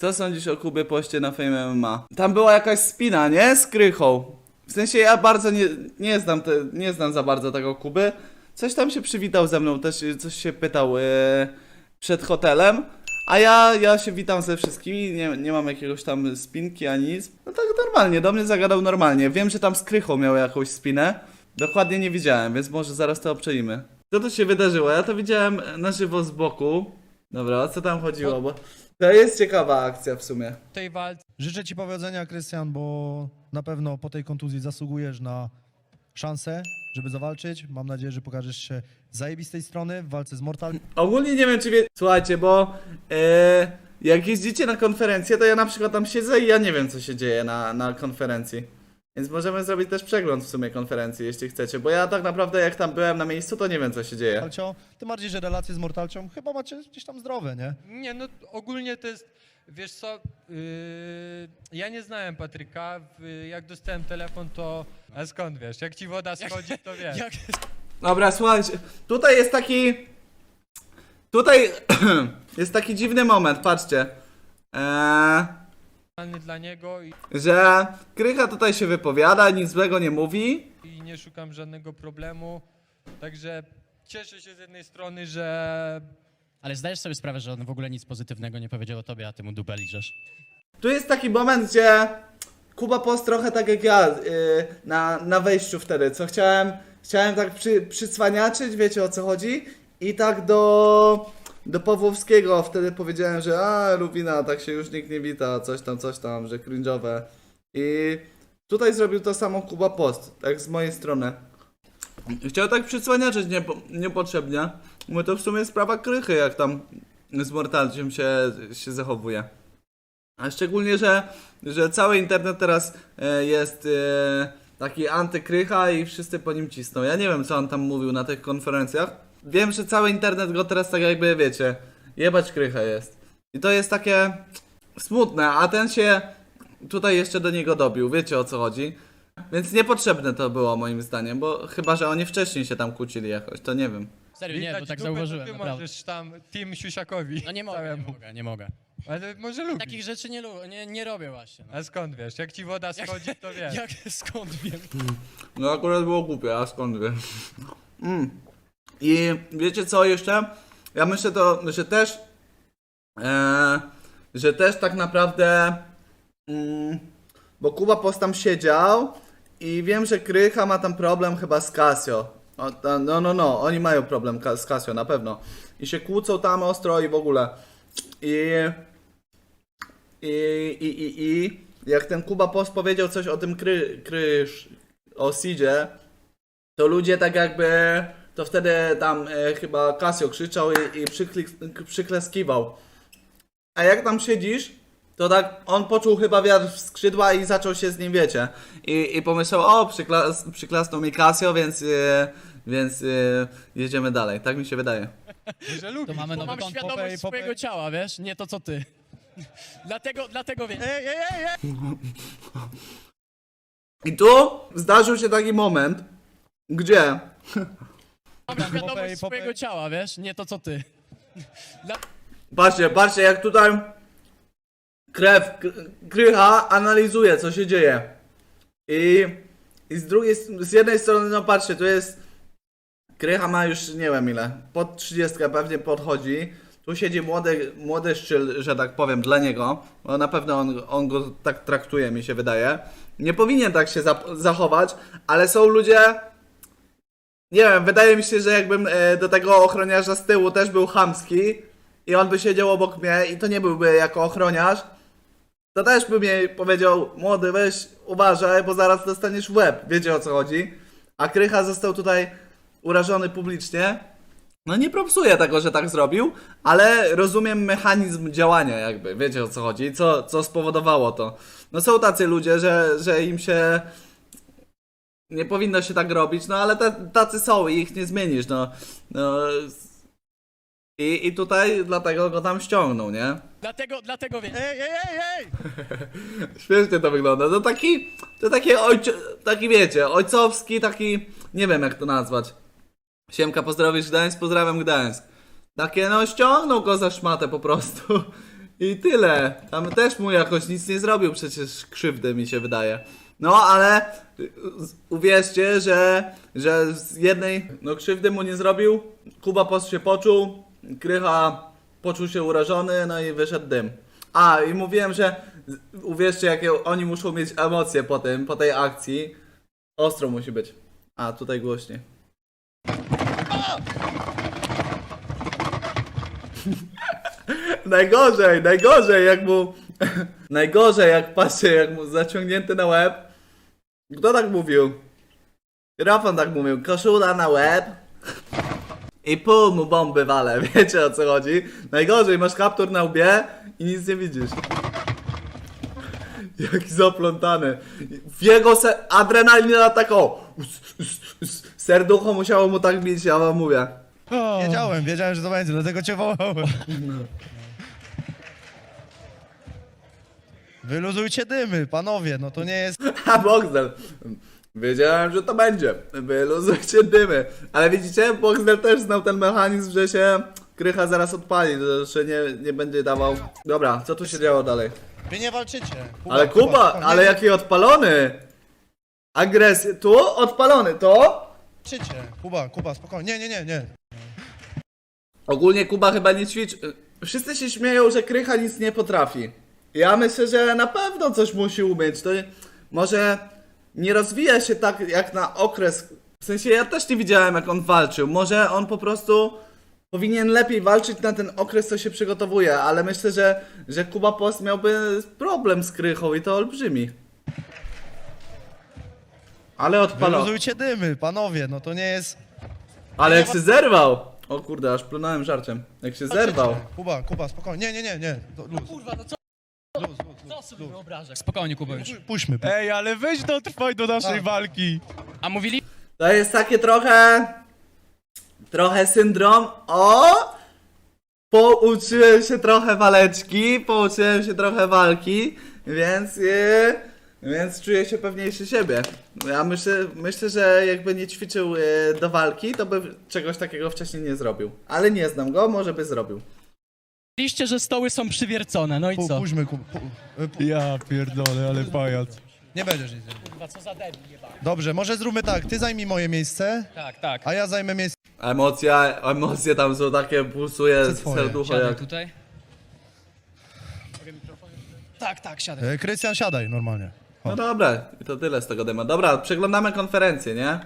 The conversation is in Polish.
Co sądzisz o Kubie poście na Fame MMA? Tam była jakaś spina, nie? Z Krychą. W sensie ja bardzo nie, nie znam te, nie znam za bardzo tego Kuby. Coś tam się przywitał ze mną, też coś się pytał e, przed hotelem. A ja, ja się witam ze wszystkimi, nie, nie mam jakiegoś tam spinki ani nic. No tak normalnie, do mnie zagadał normalnie. Wiem, że tam z Krychą miał jakąś spinę. Dokładnie nie widziałem, więc może zaraz to obczajmy. Co tu się wydarzyło? Ja to widziałem na żywo z boku. Dobra, o co tam chodziło? Bo to jest ciekawa akcja w sumie. tej walce. Życzę Ci powodzenia, Krystian, bo na pewno po tej kontuzji zasługujesz na szansę, żeby zawalczyć. Mam nadzieję, że pokażesz się z zajebistej strony w walce z Mortal Ogólnie nie wiem, czy wie... Słuchajcie, bo e, jak jeździcie na konferencję, to ja na przykład tam siedzę i ja nie wiem, co się dzieje na, na konferencji. Więc możemy zrobić też przegląd w sumie konferencji, jeśli chcecie, bo ja tak naprawdę jak tam byłem na miejscu, to nie wiem, co się dzieje. Mortalcią. Tym bardziej, że relacje z Mortalcią chyba macie gdzieś tam zdrowe, nie? Nie, no ogólnie to jest, wiesz co, yy, ja nie znałem Patryka, w- jak dostałem telefon to, a skąd wiesz, jak ci woda schodzi to wiesz. Jak Dobra, słuchajcie, tutaj jest taki... Tutaj jest taki dziwny moment, patrzcie. Eee... Normalny dla niego i, że Krycha tutaj się wypowiada, nic złego nie mówi. i nie szukam żadnego problemu, także cieszę się z jednej strony, że Ale zdajesz sobie sprawę, że on w ogóle nic pozytywnego nie powiedział o tobie, a ty mu dupę liżesz. Tu jest taki moment, gdzie Kuba Post trochę tak jak ja yy, na, na wejściu wtedy, co chciałem, chciałem tak przy, przyswaniaczyć, wiecie o co chodzi? I tak do, do Pawłowskiego wtedy powiedziałem, że a Luwina, tak się już nikt nie wita, coś tam, coś tam, że cringe'owe. I tutaj zrobił to samo Kuba Post, tak z mojej strony. Chciał tak przysłaniaczyć niepo, niepotrzebnie. Mówię, to w sumie sprawa krychy, jak tam z Mortalciem się, się zachowuje. A szczególnie, że, że cały internet teraz e, jest e, taki antykrycha i wszyscy po nim cisną. Ja nie wiem, co on tam mówił na tych konferencjach. Wiem, że cały internet go teraz tak jakby, wiecie, jebać krycha jest. I to jest takie smutne, a ten się tutaj jeszcze do niego dobił, wiecie o co chodzi. Więc niepotrzebne to było moim zdaniem, bo chyba, że oni wcześniej się tam kłócili jakoś, to nie wiem. Serio, nie, widać bo tak dupę, zauważyłem, to ty naprawdę. możesz tam Team Siusiakowi No nie mogę, nie całemu. mogę, nie mogę. Ale może lubisz. Takich rzeczy nie, lu- nie, nie robię właśnie. No. A skąd wiesz, jak ci woda schodzi to wiesz. Jak, skąd wiem? No akurat było głupie, a skąd wiem. Mm. I wiecie co jeszcze? Ja myślę to, że też e, że też tak naprawdę mm, bo Kuba Post tam siedział i wiem, że Krycha ma tam problem chyba z Casio. No, no, no, oni mają problem z Casio, na pewno. I się kłócą tam ostro i w ogóle. I i, i, i, i jak ten Kuba Post powiedział coś o tym kry, krysz, o Sidzie, to ludzie tak jakby, to wtedy tam e, chyba Casio krzyczał i, i przyklik, przykleskiwał. A jak tam siedzisz, to tak on poczuł chyba wiatr w skrzydła i zaczął się z nim, wiecie. I, i pomyślał, o, przyklas, przyklasnął mi Casio, więc, e, więc e, jedziemy dalej. Tak mi się wydaje. Że lubisz. To mamy nowy mam kąt świadomość Popeye, swojego swojego ciała, wiesz? Nie to co ty. dlatego, dlatego wiem. Ej, ej, ej, ej! I tu zdarzył się taki moment, gdzie Mam świadomość swojego ciała, wiesz? Nie to co ty. Patrzcie, patrzcie, jak tutaj krew, krycha analizuje, co się dzieje. I, i z drugiej, z jednej strony, no patrzcie, tu jest, krycha ma już nie wiem ile, pod 30 pewnie podchodzi. Tu siedzi młody, młody szczyl, że tak powiem, dla niego, bo na pewno on, on go tak traktuje, mi się wydaje. Nie powinien tak się zap- zachować, ale są ludzie, nie wiem, wydaje mi się, że jakbym e, do tego ochroniarza z tyłu też był chamski i on by siedział obok mnie i to nie byłby jako ochroniarz, to też by mi powiedział, młody weź uważaj, bo zaraz dostaniesz w łeb, wiecie o co chodzi. A Krycha został tutaj urażony publicznie. No nie propsuję tego, że tak zrobił, ale rozumiem mechanizm działania jakby, wiecie o co chodzi, co, co spowodowało to. No są tacy ludzie, że, że im się nie powinno się tak robić, no ale ta- tacy są i ich nie zmienisz, no. no i, I tutaj dlatego go tam ściągnął, nie? Dlatego, dlatego wiem. Ej, ej, ej, ej! Śmiesznie to wygląda. To taki, to taki ojcze, taki wiecie, ojcowski, taki, nie wiem jak to nazwać. Siemka, pozdrowisz Gdańsk, pozdrawiam Gdańsk. Takie no ściągnął go za szmatę po prostu. I tyle. Tam też mu jakoś nic nie zrobił, przecież krzywdy mi się wydaje. No, ale y, uwierzcie, że, że z jednej no, krzywdy mu nie zrobił. Kuba Post się poczuł, Krycha poczuł się urażony, no i wyszedł dym. A, i mówiłem, że uwierzcie, jakie oni muszą mieć emocje po tym, po tej akcji. Ostro musi być. A, tutaj głośniej. najgorzej, najgorzej jak mu... najgorzej jak patrzcie, jak mu zaciągnięty na łeb. Kto tak mówił? Rafon tak mówił, koszula na łeb. I pół mu bomby wale, wiecie o co chodzi? Najgorzej, masz kaptur na łbie i nic nie widzisz. Jaki zaplątany. W jego se- adrenalina tak o. Serducho musiało mu tak bić, ja wam mówię. Wiedziałem, wiedziałem, że to będzie, dlatego cię wołałem. Wyluzujcie dymy, panowie, no to nie jest... A Boxdel. Wiedziałem, że to będzie. Wyluzujcie dymy. Ale widzicie, Boxdel też znał ten mechanizm, że się krycha zaraz odpali, że nie, nie będzie dawał. Dobra, co tu się działo dalej? Wy nie walczycie. Ale Kuba, ale jaki odpalony! Agresję. Tu odpalony, to? Walczycie. Kuba, Kuba, spokojnie. Nie, nie, nie, nie. Ogólnie Kuba chyba nie ćwiczy. Wszyscy się śmieją, że Krycha nic nie potrafi. Ja myślę, że na pewno coś musi umieć. To może nie rozwija się tak jak na okres. W sensie ja też nie widziałem jak on walczył. Może on po prostu powinien lepiej walczyć na ten okres, co się przygotowuje, ale myślę, że, że Kuba Post miałby problem z Krychą i to olbrzymi. Ale odpalony. Wyluzujcie dymy, panowie, no to nie jest... Ale jak się zerwał! O kurde, aż plunąłem żarciem. Jak się zerwał. Kuba, Kuba, spokojnie. Nie, nie, nie, nie. To Luz, Kurwa, no co, co sobie wyobrażasz? Spokojnie, Kuba już. Pu- Puśćmy. pu- Ej, ale weź dotrwaj do naszej walki. A mówili, To jest takie trochę. Trochę syndrom. O! Pouczyłem się trochę waleczki, pouczyłem się trochę walki, więc. Yy, więc czuję się pewniejszy siebie. Ja myślę, myślę, że jakby nie ćwiczył yy, do walki, to by czegoś takiego wcześniej nie zrobił. Ale nie znam go, może by zrobił. Mówiliście, że stoły są przywiercone, no i co? Puśćmy, Kuba. pu- pu- Ja pierdolę, ale pajac. Nie będziesz nic. Kurwa, co za debil, jebany. Dobrze, może zróbmy tak. Ty zajmij moje miejsce, Tak, tak. a ja zajmę miejsce... Emocja, emocje tam są takie, pulsuje twoje? serducho Siadaj jak. tutaj. Tak, tak, siadaj. E, Krystian, siadaj normalnie. No dobra, i to tyle z tego dema. Dobra, przeglądamy konferencję, nie?